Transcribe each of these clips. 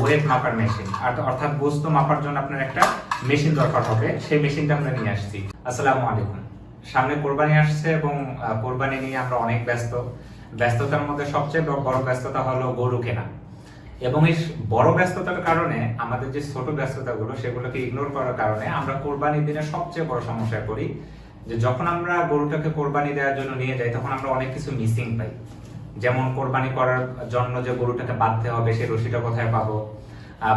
Wait মাপার machine অর্থাৎ গোস্ত মাপার জন্য আপনার একটা মেশিন দরকার হবে। সেই মেশিনটা আমরা নিয়ে আসছি। আসসালামু আলাইকুম। সামনে কোরবানি আসছে এবং কোরবানি নিয়ে আমরা অনেক ব্যস্ত। ব্যস্ততার মধ্যে সবচেয়ে বড় ব্যস্ততা হলো গরু কেনা। এবং এই বড় ব্যস্ততার কারণে, আমাদের যে ছোট ব্যস্ততাগুলো, সেগুলোকে ইগনোর করার কারণে আমরা কোরবানির দিনে সবচেয়ে বড় সমস্যা করি যে যখন আমরা গরুটাকে কোরবানি দেওয়ার জন্য নিয়ে যাই, তখন আমরা অনেক কিছু মিসিং পাই। যেমন কোরবানি করার জন্য যে গরুটাকে বাঁধতে হবে সেই রশিটা কোথায় পাবো?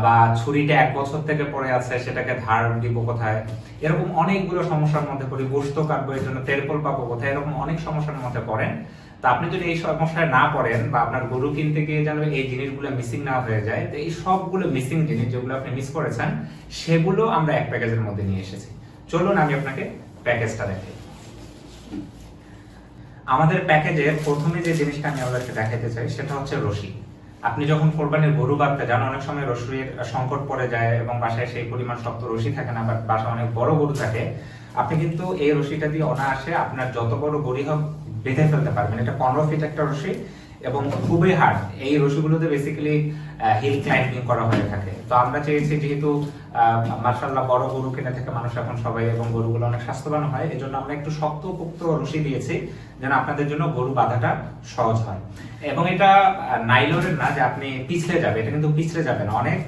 বা ছুরিটা এক বছর থেকে পড়ে আছে, সেটাকে ধার দিব কোথায়? এরকম অনেকগুলো সমস্যার মধ্যে পড়ি গোস্ত কাটবো, এর জন্য তেরপল পাবো কোথায়? এরকম অনেক সমস্যার মধ্যে পড়েন। তা আপনি যদি এই সমস্যায় না পড়েন বা আপনার গরু কিনতে গিয়ে যেন এই জিনিসগুলো মিসিং না হয়ে যায়, তো এই সবগুলো মিসিং জিনিস যেগুলো আপনি মিস করেছেন, সেগুলো আমরা এক প্যাকেজের মধ্যে নিয়ে এসেছি। চলুন আমি আপনাকে প্যাকেজটা দেখাই। আমাদের প্যাকেজের প্রথমে যে জিনিসটা আমি আপনাদেরকে দেখাতে চাই, সেটা হচ্ছে রশি। আপনি যখন কোরবানির গরু বাঁধতে যান, অনেক সময় রশির সংকট পড়ে যায় এবং বাসায় সেই পরিমাণ শক্ত রশি থাকে না, বা বাসায় অনেক বড় গরু থাকে, আপনি কিন্তু এই রশিটা দিয়ে অনায়াসে আপনার যত বড় গরি হোক বেঁধে ফেলতে পারবেন। এটা পনেরো ফিট একটা রশি এবং খুবই হার্ড এই রশিগুলোতে বেসিক্যালি হিল ক্লাইম্বিং করা হয়ে থাকে। তো আমরা চেয়েছি যেহেতু মার্শাল্লাহ বড় গরু কিনে থেকে মানুষ এখন সবাই এবং গরুগুলো অনেক স্বাস্থ্যবান হয় এই জন্য আমরা একটু শক্ত পোক্ত রশি দিয়েছি যেন আপনাদের জন্য গরু বাঁধাটা সহজ হয়। এবং এটা নাইলনের না, যে আপনি পিছলে যাবে, এটা কিন্তু পিছলে যাবে না, অনেক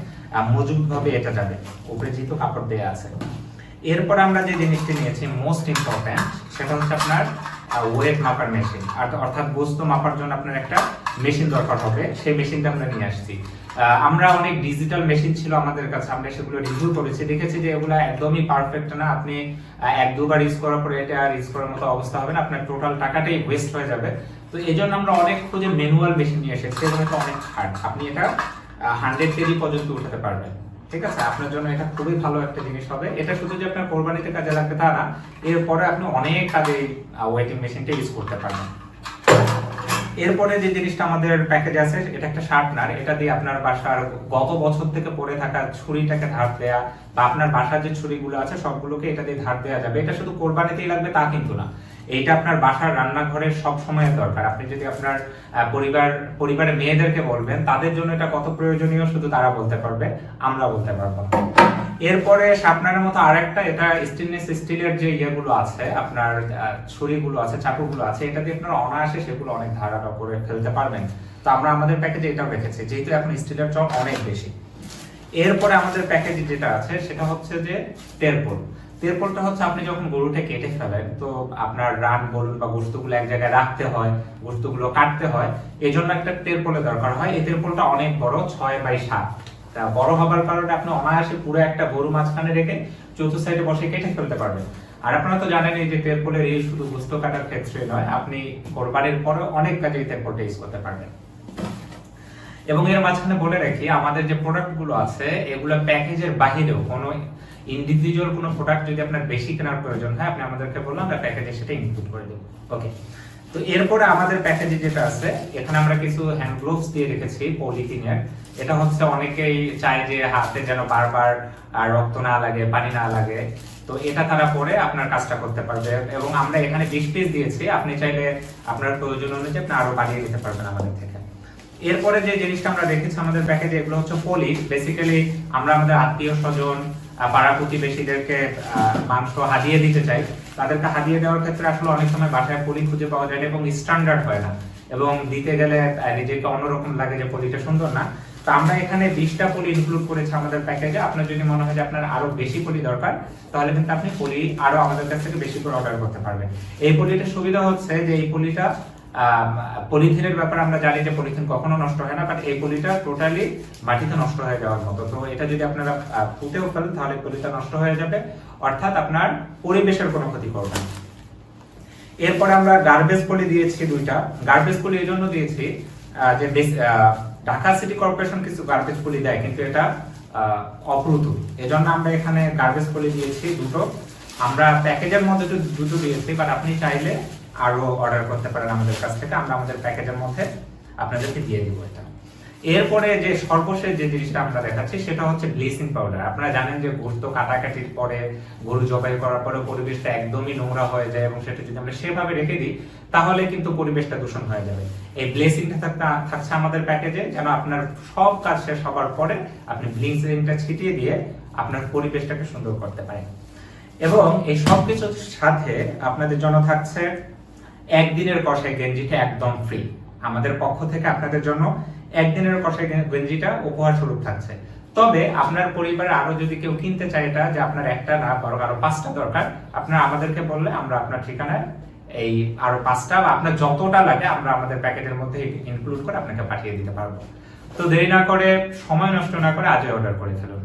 মজুত ভাবে এটা যাবে। উপরে যেহেতু কাপড় দেওয়া আছে। এরপর আমরা যে জিনিসটি নিয়েছি মোস্ট ইম্পর্ট্যান্ট সেটা হচ্ছে আপনার ওয়েট মাপার মেশিন অর্থাৎ বস্তু মাপার জন্য আপনার একটা মেশিন দরকার হবে। সেই মেশিনটা আমরা নিয়ে আসছি। আমরা অনেক ডিজিটাল মেশিন ছিল আমাদের কাছে। আমরা সেগুলো রিভিউ করেছি। দেখেছি যে এগুলো একদমই পারফেক্ট না। আপনি এক দুবার ইউজ করার পরে এটা আর ইউজ করার মতো অবস্থা হবে না। আপনার টোটাল টাকাটাই ওয়েস্ট হয়ে যাবে। তো এই জন্য আমরা অনেক খুঁজে ম্যানুয়াল মেশিন নিয়ে এসেছি। এবং এটা অনেক হার্ড। আপনি এটা হান্ড্রেড কেজি পর্যন্ত উঠাতে পারবেন। ঠিক আছে, আপনার জন্য এটা খুবই ভালো একটা জিনিস হবে। এটা শুধু যে আপনার কোরবানিতে কাজে লাগবে তা না, এরপরে আপনি অনেক কাজে ওয়েটিং মেশিনটা ইউজ করতে পারবেন। এরপরে যে জিনিসটা আমাদের প্যাকেজ আছে, এটা একটা শার্পনার এটা দিয়ে আপনার বাসার গত বছর থেকে পড়ে থাকা ছুরিটাকে ধার দেয়া বা আপনার বাসার যে ছুরিগুলো আছে, সবগুলোকে এটা দিয়ে ধার দেওয়া যাবে। এটা শুধু কোরবানিতেই লাগবে তা কিন্তু না। এইটা আপনার বাসার রান্নাঘরের সব সময়ের দরকার। আপনি যদি আপনার পরিবার, পরিবারের মেয়েদেরকে বলবেন, তাদের জন্য এটা কত প্রয়োজনীয় শুধু তারা বলতে পারবে আমরা বলতে পারব না। এরপরে শার্পনারের মতো আরেকটা, এটা স্টেনলেস স্টিলের যে ইয়েগুলো আছে, আপনার ছুরিগুলো আছে, চাকুগুলো আছে, এটা দিয়ে আপনারা অনায়াসে সেগুলো অনেক ধারাটা করে ফেলতে পারবেন। তো আমরা আমাদের প্যাকেজে এটাও রেখেছি, যেহেতু এখন স্টিলের চক অনেক বেশি। এরপরে আমাদের প্যাকেজ যেটা আছে, সেটা হচ্ছে যে তেরপল তেরপলটা হচ্ছে আপনি যখন গরুটা কেটে ফেলেন, তো আপনার রান বলুন বা গোস্তগুলো এক জায়গায় রাখতে হয়, গোস্তগুলো কাটতে হয় এই জন্য একটা তেরপলের দরকার হয়। এই তেরপলটা অনেক বড়, ছয় বাই সাত। তা বড় হবার কারণে আপনি অনায়াসে পুরো একটা গরু মাঝখানে রেখে চতুর্থ সাইডে বসে কেটে ফেলতে পারবেন। আর আপনারা তো জানেনই যে তেরপলের এই শুধু গোস্ত কাটার ক্ষেত্রে নয়, আপনি কোরবানির পরে অনেক কাজে এই তেরপলটা ইউজ করতে পারবেন। এবং এর মাঝখানে বলে রাখি, আমাদের যে প্রোডাক্টগুলো আছে, এগুলো প্যাকেজের বাহিরেও কোনো ইন্ডিভিজুয়াল কোনো প্রোডাক্ট যদি আপনার বেশি কেনার প্রয়োজন হয়, আপনি আমাদেরকে বললাম আমরা প্যাকেজে সেটা ইনক্লুড করে দেবো। ওকে তো এরপরে আমাদের প্যাকেজে যেটা আছে, এখানে আমরা কিছু হ্যান্ড গ্লোভস দিয়ে রেখেছি পলিথিনের এটা হচ্ছে অনেকেই চায় যে হাতে যেন বারবার রক্ত না লাগে, পানি না লাগে। তো এটা তারা পরে আপনার কাজটা করতে পারবে। এবং আমরা এখানে বিশ পিস দিয়েছি, আপনি চাইলে আপনার প্রয়োজন অনুযায়ী আপনি আরও বাড়িয়ে দিতে পারবেন আমাদের থেকে। এরপরে যে জিনিসটা আমরা দেখেছি আমাদের প্যাকেজে এগুলো হচ্ছে পলি বেসিক্যালি আমরা আমাদের আত্মীয় স্বজন পাড়া প্রতিবেশীদেরকে মাংস হাদিয়ে দিতে চাই। তাদেরকে হাদিয়ে দেওয়ার ক্ষেত্রে আসলে অনেক সময় বাসায় পলি খুঁজে পাওয়া যায় না এবং স্ট্যান্ডার্ড হয় না। এবং দিতে গেলে নিজেকে অন্যরকম লাগে যে পলিটা সুন্দর না। তো আমরা এখানে বিশটা পলি ইনক্লুড করেছি আমাদের প্যাকেজে আপনার যদি মনে হয় যে আপনার আরও বেশি পলি দরকার, তাহলে কিন্তু আপনি পলি আরও আমাদের কাছ থেকে বেশি করে অর্ডার করতে পারবেন। এই পলিটার সুবিধা হচ্ছে যে এই পলিটা পলিথিনের ব্যাপারে আমরা জানি যে পলিথিন কখনো নষ্ট হয় না বাট এই পলিটা টোটালি মাটিতে নষ্ট হয়ে যাওয়ার মতো। তো এটা যদি আপনারা ফুটেও ফেলেন, তাহলে পলিটা নষ্ট হয়ে যাবে। অর্থাৎ আপনার পরিবেশের কোনো ক্ষতি করবে না। এরপরে আমরা গার্বেজ পলি দিয়েছি দুইটা। গার্বেজ পলি এই জন্য দিয়েছি যে ঢাকা সিটি কর্পোরেশন কিছু গার্বেজ পলি দেয়, কিন্তু এটা অপ্রুত এজন্য আমরা এখানে গার্বেজ পলি দিয়েছি দুটো। আমরা প্যাকেজের মধ্যে দুটো দিয়েছি বাট আপনি চাইলে আরও অর্ডার করতে পারেন আমাদের কাছ থেকে, আমরা আমাদের প্যাকেজের মধ্যে আপনাদেরকে দিয়ে দিব এটা। এরপরে যে সর্বশেষ যে জিনিসটা আমরা দেখাচ্ছি, সেটা হচ্ছে ব্লিচিং পাউডার আপনারা জানেন যে গোস্ত কাটাকাটির পরে, গরু জবাই করার পরে পরিবেশটা একদমই নোংরা হয়ে যায় এবং সেটা যদি আমরা সেভাবে রেখে দিই, তাহলে কিন্তু পরিবেশটা দূষণ হয়ে যাবে। এই ব্লেসিংটা থাকছে আমাদের প্যাকেজে, যেন আপনার সব কাজ শেষ হবার পরে আপনি ব্লিচিংটা ছিটিয়ে দিয়ে আপনার পরিবেশটাকে সুন্দর করতে পারেন। এবং এই সব কিছুর সাথে আপনাদের জন্য থাকছে একদিনের কষাই গেঞ্জিটা একদম ফ্রি আমাদের পক্ষ থেকে আপনাদের জন্য একদিনের কষাই গেঞ্জিটা উপহার স্বরূপ থাকছে। তবে আপনার পরিবারে আরও যদি কেউ কিনতে চায় এটা, যে আপনার একটা না বরং আরও পাঁচটা দরকার, আপনার আমাদেরকে বললে আমরা আপনার ঠিকানায় এই আরও পাঁচটা বা আপনার যতটা লাগে আমরা আমাদের প্যাকেটের মধ্যে ইনক্লুড করে আপনাকে পাঠিয়ে দিতে পারব। তো দেরি না করে, সময় নষ্ট না করে আজই অর্ডার করে ফেলুন।